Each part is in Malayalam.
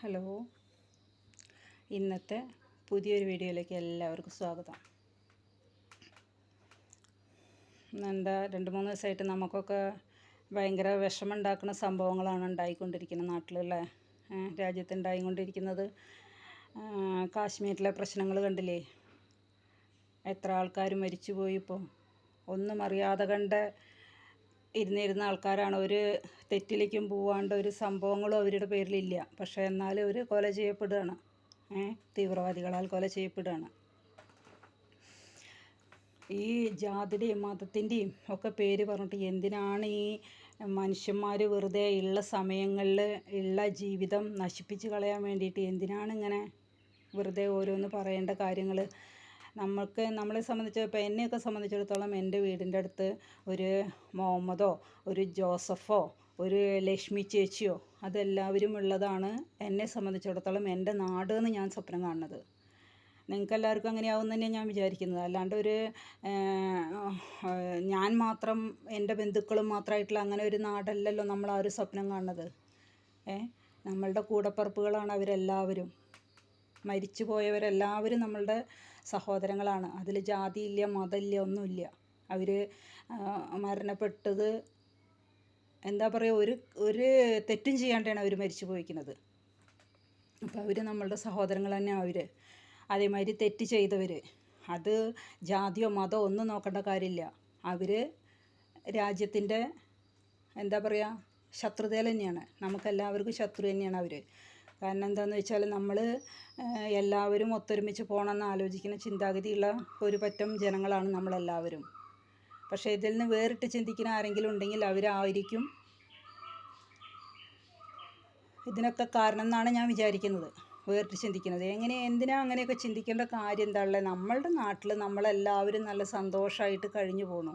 ഹലോ. ഇന്നത്തെ പുതിയൊരു വീഡിയോയിലേക്ക് എല്ലാവർക്കും സ്വാഗതം. എന്താ രണ്ട് മൂന്ന് ദിവസമായിട്ട് നമുക്കൊക്കെ ഭയങ്കര വിഷമുണ്ടാക്കുന്ന സംഭവങ്ങളാണ് ഉണ്ടായിക്കൊണ്ടിരിക്കുന്നത് നാട്ടിലുള്ള രാജ്യത്ത് ഉണ്ടായിക്കൊണ്ടിരിക്കുന്നത് കാശ്മീരിലെ പ്രശ്നങ്ങൾ കണ്ടില്ലേ? എത്ര ആൾക്കാർ മരിച്ചുപോയി ഇപ്പോൾ ഒന്നും അറിയാതെ കണ്ട ഇരുന്നിരുന്ന ആൾക്കാരാണ്. ഒരു തെറ്റിലേക്കും പോവാണ്ട് ഒരു സംഭവങ്ങളും അവരുടെ പേരിലില്ല. പക്ഷേ എന്നാലും അവർ കൊല ചെയ്യപ്പെടുകയാണ്. തീവ്രവാദികളാൽ കൊല ചെയ്യപ്പെടുകയാണ്. ഈ ജാതിയുടെയും മതത്തിന്റെയും ഒക്കെ പേര് പറഞ്ഞിട്ട് എന്തിനാണ് ഈ മനുഷ്യന്മാർ വെറുതെ ഉള്ള സമയങ്ങളിൽ ഉള്ള ജീവിതം നശിപ്പിച്ച് കളയാൻ വേണ്ടിയിട്ട് എന്തിനാണ് ഇങ്ങനെ വെറുതെ ഓരോന്ന് പറയേണ്ട കാര്യങ്ങൾ നമ്മൾക്ക് നമ്മളെ സംബന്ധിച്ച് ഇപ്പോൾ എന്നെയൊക്കെ സംബന്ധിച്ചിടത്തോളം എന്റെ വീടിന്റെ അടുത്ത് ഒരു മുഹമ്മദോ ഒരു ജോസഫോ ഒരു ലക്ഷ്മി ചേച്ചിയോ അതെല്ലാവരും ഉള്ളതാണ് എന്നെ സംബന്ധിച്ചിടത്തോളം എന്റെ നാട് എന്ന് ഞാൻ സ്വപ്നം കാണുന്നത്. നിങ്ങൾക്ക് എല്ലാവർക്കും അങ്ങനെയാവും തന്നെ ഞാൻ വിചാരിക്കുന്നത്. അല്ലാണ്ട് ഒരു ഞാൻ മാത്രം എന്റെ ബന്ധുക്കളും മാത്രമായിട്ടുള്ള അങ്ങനെ ഒരു നാടല്ലല്ലോ നമ്മൾ ആ ഒരു സ്വപ്നം കാണുന്നത്. ഏ നമ്മളുടെ കൂടപ്പിറപ്പുകളാണ് അവരെല്ലാവരും. മരിച്ചു പോയവരെല്ലാവരും നമ്മളുടെ സഹോദരങ്ങളാണ്. അതിൽ ജാതിയില്ല മതമില്ല ഒന്നുമില്ല. അവർ മരണപ്പെട്ടത് എന്താ പറയുക ഒരു ഒരു തെറ്റും ചെയ്യാണ്ടാണ് അവർ മരിച്ചു പോയിരിക്കുന്നത് അപ്പോൾ അവർ നമ്മളുടെ സഹോദരങ്ങൾ തന്നെ അവർ അതേമാതിരി തെറ്റ് ചെയ്തവർ അത് ജാതിയോ മതമോ ഒന്നും നോക്കേണ്ട കാര്യമില്ല. അവർ രാജ്യത്തിന്റെ എന്താ പറയുക ശത്രുതയിൽ തന്നെയാണ്. നമുക്കെല്ലാവർക്കും ശത്രു തന്നെയാണ് അവർ കാരണം എന്താണെന്ന് വെച്ചാൽ നമ്മൾ എല്ലാവരും ഒത്തൊരുമിച്ച് പോകണമെന്ന് ആലോചിക്കുന്ന ചിന്താഗതിയുള്ള ഒരു പറ്റം ജനങ്ങളാണ് നമ്മളെല്ലാവരും. പക്ഷേ ഇതിൽ നിന്ന് വേറിട്ട് ചിന്തിക്കുന്ന ആരെങ്കിലും ഉണ്ടെങ്കിൽ അവരായിരിക്കും ഇതിനൊക്കെ കാരണം എന്നാണ് ഞാൻ വിചാരിക്കുന്നത്. വേറിട്ട് ചിന്തിക്കുന്നത്. എങ്ങനെ എന്തിനാ അങ്ങനെയൊക്കെ ചിന്തിക്കേണ്ട കാര്യം എന്താണല്ലേ? നമ്മളുടെ നാട്ടിൽ നമ്മളെല്ലാവരും നല്ല സന്തോഷമായിട്ട് കഴിഞ്ഞു പോണു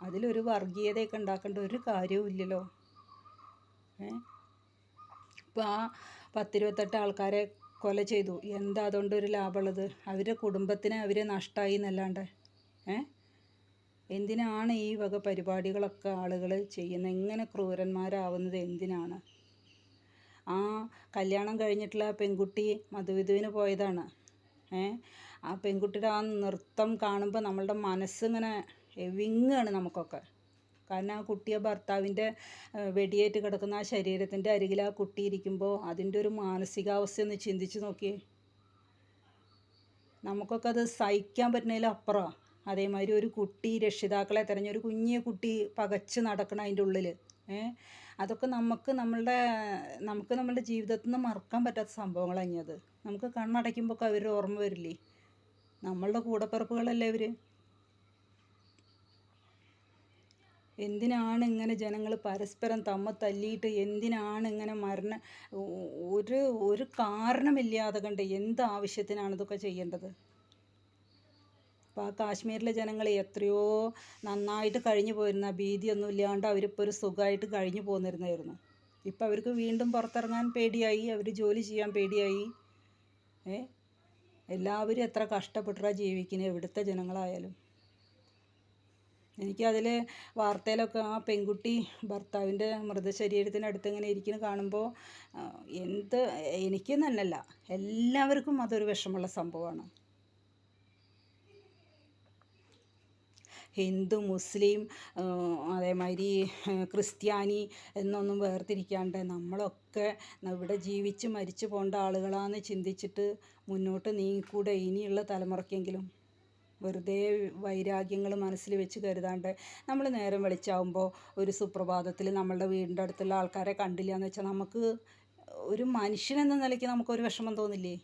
അതിലൊരു വർഗീയതയൊക്കെ ഉണ്ടാക്കേണ്ട ഒരു കാര്യവും ഇല്ലല്ലോ ഏ ഇപ്പോൾ ആ പത്തിരുപത്തെട്ട് ആൾക്കാരെ കൊല ചെയ്തു. എന്താ അതുകൊണ്ട് ഒരു ലാഭമുള്ളത്? അവരുടെ കുടുംബത്തിന് അവരെ നഷ്ടമായി എന്നല്ലാണ്ട്. ഏ? എന്തിനാണ് ഈ വക പരിപാടികളൊക്കെ ആളുകൾ ചെയ്യുന്നത് ഇങ്ങനെ ക്രൂരന്മാരാവുന്നത് എന്തിനാണ്? ആ കല്യാണം കഴിഞ്ഞിട്ടുള്ള പെൺകുട്ടി മധുവിധുവിന് പോയതാണ്. ഏ? ആ പെൺകുട്ടിയുടെ ആ നൃത്തം കാണുമ്പോൾ നമ്മളുടെ മനസ്സിങ്ങനെ എവിങ്ങാണ് നമുക്കൊക്കെ. കാരണം ആ കുട്ടിയെ ഭർത്താവിന്റെ വെടിയേറ്റ് കിടക്കുന്ന ആ ശരീരത്തിന്റെ അരികിൽ ആ കുട്ടി ഇരിക്കുമ്പോൾ അതിന്റെ ഒരു മാനസികാവസ്ഥ ഒന്ന് ചിന്തിച്ച് നോക്കിയേ. നമുക്കൊക്കെ അത് സഹിക്കാൻ പറ്റുന്നതിലും അപ്പുറമാണ് അതേമാതിരി ഒരു കുട്ടി രക്ഷിതാക്കളെ തിരഞ്ഞ ഒരു കുഞ്ഞു കുട്ടി പകച്ച് നടക്കണം അതിന്റെ ഉള്ളിൽ അതൊക്കെ നമുക്ക് നമ്മളുടെ നമുക്ക് നമ്മളുടെ ജീവിതത്തിൽ നിന്ന് മറക്കാൻ പറ്റാത്ത സംഭവങ്ങൾ അത്. നമുക്ക് കണ്ണടയ്ക്കുമ്പോൾ അവരുടെ ഓർമ്മ വരില്ലേ? നമ്മളുടെ കൂടപ്പിറപ്പുകളല്ലേ ഇവർ എന്തിനാണ് ഇങ്ങനെ ജനങ്ങൾ പരസ്പരം തമ്മ തല്ലിയിട്ട് എന്തിനാണ് ഇങ്ങനെ മരണ ഒരു ഒരു കാരണമില്ലാതെ കണ്ട് എന്ത് ആവശ്യത്തിനാണ് ഇതൊക്കെ ചെയ്യേണ്ടത്? അപ്പോൾ ആ കാശ്മീരിലെ ജനങ്ങൾ എത്രയോ നന്നായിട്ട് കഴിഞ്ഞു പോയിരുന്ന ഭീതിയൊന്നും ഇല്ലാണ്ട് അവരിപ്പോൾ ഒരു സുഖമായിട്ട് കഴിഞ്ഞു പോന്നിരുന്നായിരുന്നു. ഇപ്പം അവർക്ക് വീണ്ടും പുറത്തിറങ്ങാൻ പേടിയായി അവർ ജോലി ചെയ്യാൻ പേടിയായി. ഏ? എല്ലാവരും എത്ര കഷ്ടപ്പെട്ടാണ് ജീവിക്കുന്നത് എവിടുത്തെ ജനങ്ങളായാലും. എനിക്കതിൽ വാർത്തയിലൊക്കെ ആ പെൺകുട്ടി ഭർത്താവിന്റെ മൃതശരീരത്തിനടുത്ത് ഇങ്ങനെ ഇരിക്കുന്നത് കാണുമ്പോൾ എന്ത് എനിക്ക് തന്നെയല്ല എല്ലാവർക്കും അതൊരു വിഷമമുള്ള സംഭവമാണ്. ഹിന്ദു മുസ്ലിം അതേമാതിരി ക്രിസ്ത്യാനി എന്നൊന്നും വേർതിരിക്കാണ്ട് നമ്മളൊക്കെ ഇവിടെ ജീവിച്ച് മരിച്ചു പോകേണ്ട ആളുകളാണെന്ന് ചിന്തിച്ചിട്ട് മുന്നോട്ട് നീങ്ങിക്കൂടെ ഇനിയുള്ള തലമുറയ്ക്കെങ്കിലും വെറുതെ വൈരാഗ്യങ്ങൾ മനസ്സിൽ വെച്ച് കരുതാണ്ട് നമ്മൾ നേരം വെളിച്ചാവുമ്പോൾ ഒരു സുപ്രഭാതത്തിൽ നമ്മളുടെ വീടിന്റെ അടുത്തുള്ള ആൾക്കാരെ കണ്ടില്ല എന്ന് വെച്ചാൽ നമുക്ക് ഒരു മനുഷ്യനെന്ന നിലയ്ക്ക് നമുക്കൊരു വിഷമം തോന്നില്ലേ?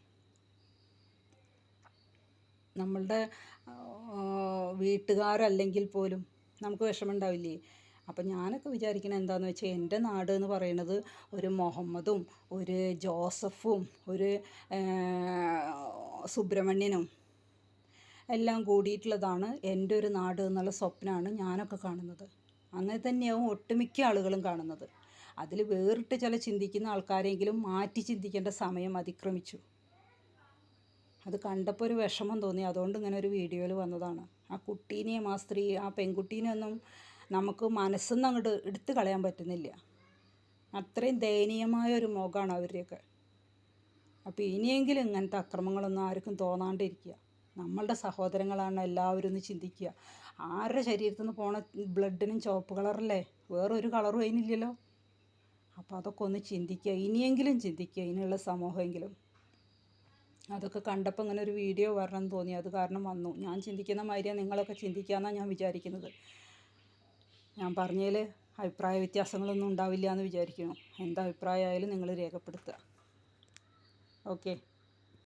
നമ്മളുടെ വീട്ടുകാരല്ലെങ്കിൽ പോലും നമുക്ക് വിഷമം ഉണ്ടാവില്ലേ? അപ്പം ഞാനൊക്കെ വിചാരിക്കുന്നത് എന്താണെന്ന് വെച്ചാൽ എന്റെ നാട് എന്ന് പറയുന്നത് ഒരു മുഹമ്മദും ഒരു ജോസഫും ഒരു സുബ്രഹ്മണ്യനും എല്ലാം കൂടിയിട്ടുള്ളതാണ് എന്റെ ഒരു നാട് എന്നുള്ള സ്വപ്നമാണ് ഞാനൊക്കെ കാണുന്നത്. അങ്ങനെ തന്നെയാവും ഒട്ടുമിക്ക ആളുകളും കാണുന്നത്. അതിൽ വേറിട്ട് ചില ചിന്തിക്കുന്ന ആൾക്കാരെങ്കിലും മാറ്റി ചിന്തിക്കേണ്ട സമയം അതിക്രമിച്ചു. അത് കണ്ടപ്പോൾ ഒരു വിഷമം തോന്നി. അതുകൊണ്ട് ഇങ്ങനെ ഒരു വീഡിയോയിൽ വന്നതാണ്. ആ കുട്ടീനെയും ആ സ്ത്രീ ആ പെൺകുട്ടീനെയൊന്നും നമുക്ക് മനസ്സൊന്നും അങ്ങോട്ട് എടുത്തു കളയാൻ പറ്റുന്നില്ല. അത്രയും ദയനീയമായ ഒരു മുഖമാണ് അവരുടെയൊക്കെ. അപ്പോൾ ഇനിയെങ്കിലും ഇങ്ങനത്തെ അക്രമങ്ങളൊന്നും ആർക്കും തോന്നാണ്ടിരിക്കുക. നമ്മളുടെ സഹോദരങ്ങളാണ് എല്ലാവരും ഒന്ന് ചിന്തിക്കുക. ആരുടെ ശരീരത്തിൽ നിന്ന് പോണ ബ്ലഡിനും ചുവപ്പ് കളറല്ലേ? വേറൊരു കളറും അതിനില്ലല്ലോ. അപ്പോൾ അതൊക്കെ ഒന്ന് ചിന്തിക്കുക. ഇനിയെങ്കിലും ചിന്തിക്കുക. ഇനിയുള്ള സമൂഹമെങ്കിലും. അതൊക്കെ കണ്ടപ്പോൾ ഇങ്ങനെ ഒരു വീഡിയോ വരണം തോന്നി. അത് കാരണം വന്നു. ഞാൻ ചിന്തിക്കുന്ന മാതിരിയാണ് നിങ്ങളൊക്കെ ചിന്തിക്കാമെന്നാണ് ഞാൻ വിചാരിക്കുന്നത്. ഞാൻ പറഞ്ഞതിൽ അഭിപ്രായ വ്യത്യാസങ്ങളൊന്നും ഉണ്ടാവില്ല എന്ന് വിചാരിക്കുന്നു. എന്താ അഭിപ്രായമായാലും നിങ്ങൾ രേഖപ്പെടുത്തുക. ഓക്കെ.